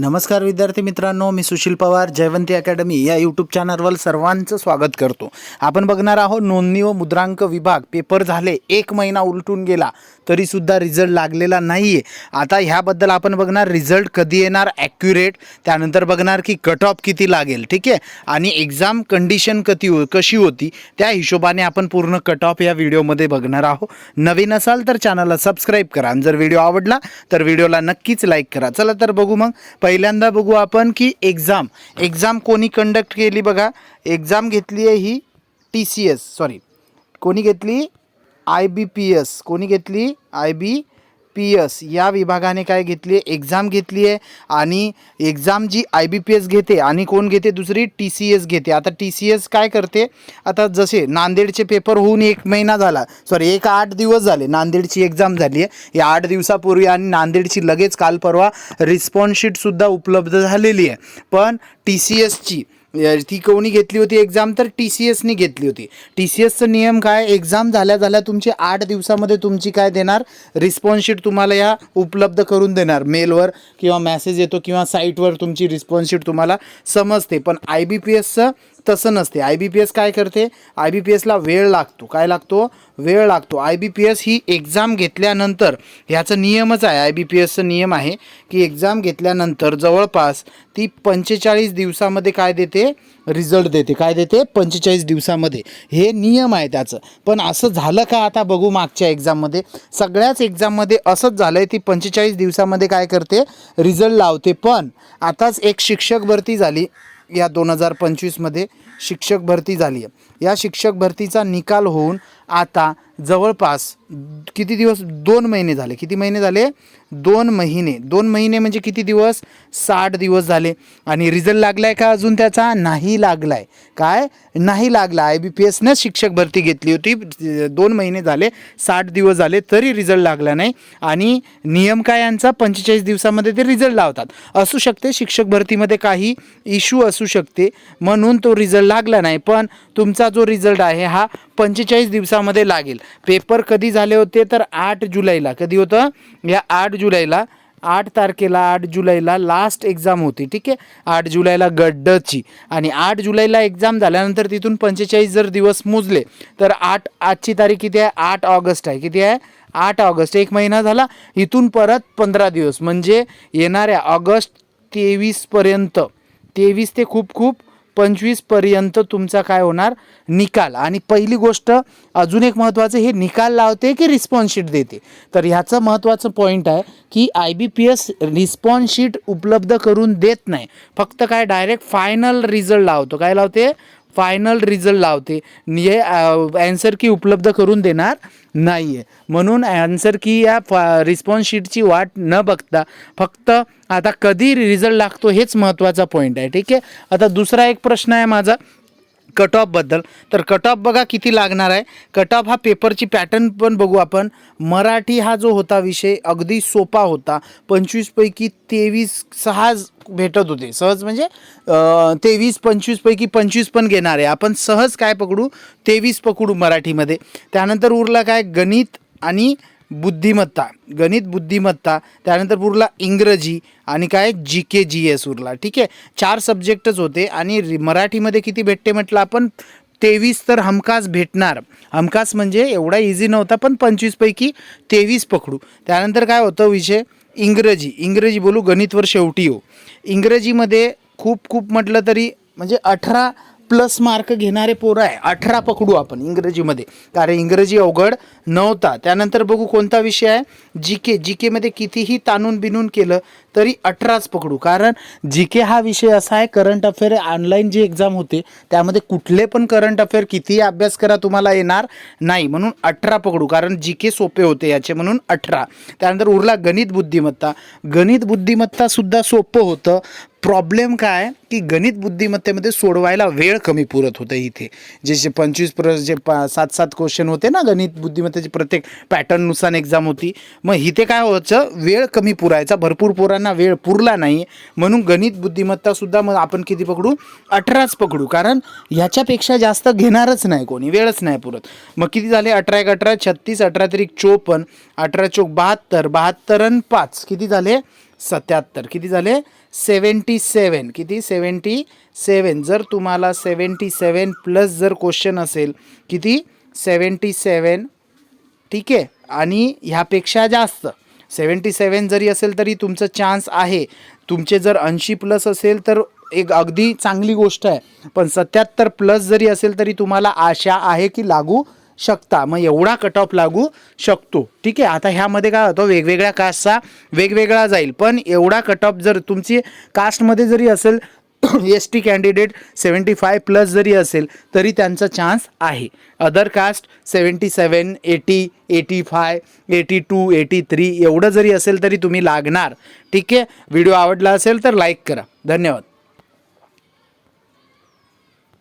नमस्कार विद्यार्थी मित्रांनो मी सुशील पवार जयवंती अकॅडमी या यूट्यूब चॅनलवर सर्वांचं स्वागत करतो. आपण बघणार आहोत नोंदणी व मुद्रांक विभाग. पेपर झाले एक महिना उलटून गेला तरीसुद्धा रिझल्ट लागलेला नाही आहे आता ह्याबद्दल आपण बघणार रिझल्ट कधी येणार ॲक्युरेट त्यानंतर बघणार की कट ऑफ किती लागेल ठीक आहे? आणि एक्झाम कंडिशन कधी हो कशी होती त्या हिशोबाने आपण पूर्ण कट ऑफ या व्हिडिओमध्ये बघणार आहोत. नवीन असाल तर चॅनलला सबस्क्राईब करा. आणि जर व्हिडिओ आवडला तर व्हिडिओला नक्कीच लाईक करा. चला तर बघू मग. पहिल्यांदा बघू आपण की एक्झाम एक्झाम कोणी कंडक्ट केली बघा? एक्झाम घेतली आहे ही टी सी एस सॉरी कोणी घेतली? आय बी पी एस कोणी घेतली? आय बी पी एस या विभागाने काय घेतली आहे? एक्झाम घेतली आहे आणि एक्झाम जी आय बी पी एस घेते आणि कोण घेते? दुसरी टी सी एस घेते. आता टी सी एस काय करते? आता जसे नांदेडचे पेपर होऊन एक महिना झाला. सॉरी एक आठ दिवस झाले नांदेडची एक्झाम झाली आहे. या आठ दिवसापूर्वी आणि नांदेडची लगेच काल परवा रिस्पॉन्स शीटसुद्धा उपलब्ध झालेली आहे. पण टी सी एसची ती कोणी घेतली होती एक्झाम तर टी सी एसनी घेतली होती. टी सी एसचं नियम काय? एक्झाम झाल्या झाल्या तुमची आठ दिवसामध्ये तुमची काय देणार? रिस्पॉन्सशीट तुम्हाला या उपलब्ध करून देणार. मेलवर किंवा मॅसेज येतो किंवा साईटवर तुमची रिस्पॉन्सशीट तुम्हाला समजते. पण आय बी पी एसचं तसं नसते. आय बी पी एस काय करते? आय बी पी एसला वेळ लागतो. काय लागतो? वेळ लागतो. आय बी पी एस ही एक्झाम घेतल्यानंतर ह्याचं नियमच आहे. आय बी पी एसचं नियम आहे की एक्झाम घेतल्यानंतर जवळपास ती पंचेचाळीस दिवसामध्ये काय देते? रिझल्ट देते. काय देते? पंचेचाळीस दिवसामध्ये. हे नियम आहे त्याचं. पण असं झालं का आता बघू मागच्या एक्झाममध्ये सगळ्याच एक्झाममध्ये असंच झालं आहे ती पंचेचाळीस दिवसामध्ये काय करते? रिझल्ट लावते. पण आताच एक शिक्षक भरती झाली. या दोन हजार पंचवीसमध्ये शिक्षक भरती झाली आहे. या शिक्षक भरतीचा निकाल होऊन आता जवळपास किती दिवस? दोन महिने झाले. किती महिने झाले? दोन महिने. दोन महिने म्हणजे किती दिवस? साठ दिवस झाले. आणि रिझल्ट लागला आहे का अजून त्याचा? नाही लागला आहे काय? नाही लागला. आय बी पी एसनंच शिक्षक भरती घेतली होती. दोन महिने झाले. साठ दिवस झाले तरी रिझल्ट लागला नाही. आणि नियम काय यांचा? पंचेचाळीस दिवसामध्ये ते रिझल्ट लावतात. असू शकते शिक्षक भरतीमध्ये काही इश्यू असू शकते. म्हणून तो रिझल्ट लागला नाही. पण तुमचा जो रिझल्ट आहे हा पंचेचाळीस दिवसामध्ये लागेल. पेपर कधी झाले होते तर आठ जुलैला. कधी होतं? या आठ जुलैला. आठ तारखेला आठ जुलैला लास्ट एक्झाम होती ठीक आहे? आठ जुलैला गड्डची. आणि आठ जुलैला एक्झाम झाल्यानंतर तिथून पंचेचाळीस जर दिवस मोजले तर आठ आजची तारीख किती आहे? आठ ऑगस्ट आहे. किती आहे? आठ ऑगस्ट. एक महिना झाला. इथून परत पंधरा दिवस. म्हणजे येणाऱ्या ऑगस्ट तेवीसपर्यंत तेवीस ते खूप खूप पंचवीसपर्यंत तुमचा काय होणार? निकाल. आणि पहिली गोष्ट अजून एक महत्त्वाचं हे निकाल लावते की रिस्पॉन्स शीट देते? तर ह्याचं महत्त्वाचं पॉईंट आहे की I B P S response sheet उपलब्ध करून देत नाही. फक्त काय डायरेक्ट फायनल रिझल्ट लावतो. काय लावते? फायनल रिझल्ट लावते. हे ॲन्सर की उपलब्ध करून देणार नाही आहे म्हणून ॲन्सर की या फा रिस्पॉन्स शीटची वाट न बघता फक्त आता कधी रिझल्ट लागतो हेच महत्त्वाचा पॉईंट आहे. ठीक आहे? आता दुसरा एक प्रश्न आहे माझा. कट ऑफबद्दल तर कट ऑफ बघा किती लागणार आहे. कट ऑफ हा पेपरची पॅटर्न पण बघू आपण. मराठी हा जो होता विषय अगदी सोपा होता. पंचवीसपैकी तेवीस सहा भेटत होते. सहज म्हणजे तेवीस पंचवीसपैकी पंचवीस पण घेणार आहे. आपण सहज काय पकडू? तेवीस पकडू मराठीमध्ये. त्यानंतर उरला काय? गणित आणि बुद्धिमत्ता गणित बुद्धिमत्ता त्यानंतर उरला इंग्रजी आणि काय? जी के जी एस उरला ठीक आहे? चार सब्जेक्टच होते आणि मराठीमध्ये किती भेटते म्हटलं आपण? तेवीस तर हमखास भेटणार. हमखास म्हणजे एवढा इझी नव्हता पण पंचवीसपैकी तेवीस पकडू. त्यानंतर काय होतं विषय? इंग्रजी. इंग्रजी बोलू गणितवर शेवटी हो. इंग्रजीमध्ये खूप खूप म्हटलं तरी म्हणजे अठरा प्लस मार्क घेणारे पोरं आहे. अठरा पकडू आपण इंग्रजीमध्ये. कारण इंग्रजी अवघड नव्हता. त्यानंतर बघू कोणता विषय आहे? जी के जी केमध्ये कितीही ताणून बिनून केलं तरी अठराच पकडू. कारण जी के हा विषय असा आहे करंट अफेअर ऑनलाईन जी एक्झाम होते त्यामध्ये कुठले पण करंट अफेअर कितीही अभ्यास करा तुम्हाला येणार नाही. म्हणून अठरा पकडू. कारण जी के सोपे होते याचे म्हणून अठरा. त्यानंतर उरला गणित बुद्धिमत्ता. गणित बुद्धिमत्तासुद्धा सोपं होतं. प्रॉब्लेम काय? की गणित बुद्धिमत्तेमध्ये सोडवायला वेळ कमी पुरत होतं इथे. जे जे पंचवीस प्र जे पा सात सात क्वेश्चन होते ना गणित बुद्धिमत्तेची प्रत्येक पॅटर्ननुसार एक्झाम होती. मग इथे काय व्हायचं? वेळ कमी पुरायचा. भरपूर पोरांना वेळ पुरला नाही म्हणून गणित बुद्धिमत्तासुद्धा मग आपण किती पकडू? अठराच पकडू. कारण ह्याच्यापेक्षा जास्त घेणारच नाही कोणी वेळच नाही पुरत. मग किती झाले? अठरा एक अठरा छत्तीस अठरा तरी चोपन्न अठरा चोक बहात्तर बहात्तर आणि पाच. किती झाले? सत्याहत्तर. किती झाले? सेवन्टी सेवन किती? सेवन्टी सेवन जर तुम्हाला सेवन्टी सेवन प्लस जर क्वेश्चन असेल किती? सेवन्टी सेवन ठीक आहे? आणि ह्यापेक्षा जास्त. सेवन्टी सेवन जरी असेल तरी तुमचं चान्स आहे. तुमचे जर ऐंशी प्लस असेल तर एक अगदी चांगली गोष्ट आहे. पण सत्याहत्तर प्लस जरी असेल तरी तुम्हाला आशा आहे की लागू शकता. मग एवढा कट ऑफ लागू शकतो. ठीक आहे? आता ह्यामध्ये काय होतं? वेगवेगळ्या कास्टचा वेगवेगळा जाईल. पण एवढा कट ऑफ जर तुमची कास्टमध्ये जरी असेल S T candidate seventy five plus जरी असेल तरी त्यांचा चान्स आहे. Other caste seventy seven eighty eighty five eighty two eighty three एवढं जरी असेल तरी तुम्ही लागणार. ठीक आहे? व्हिडिओ आवडला असेल तर लाईक करा. धन्यवाद.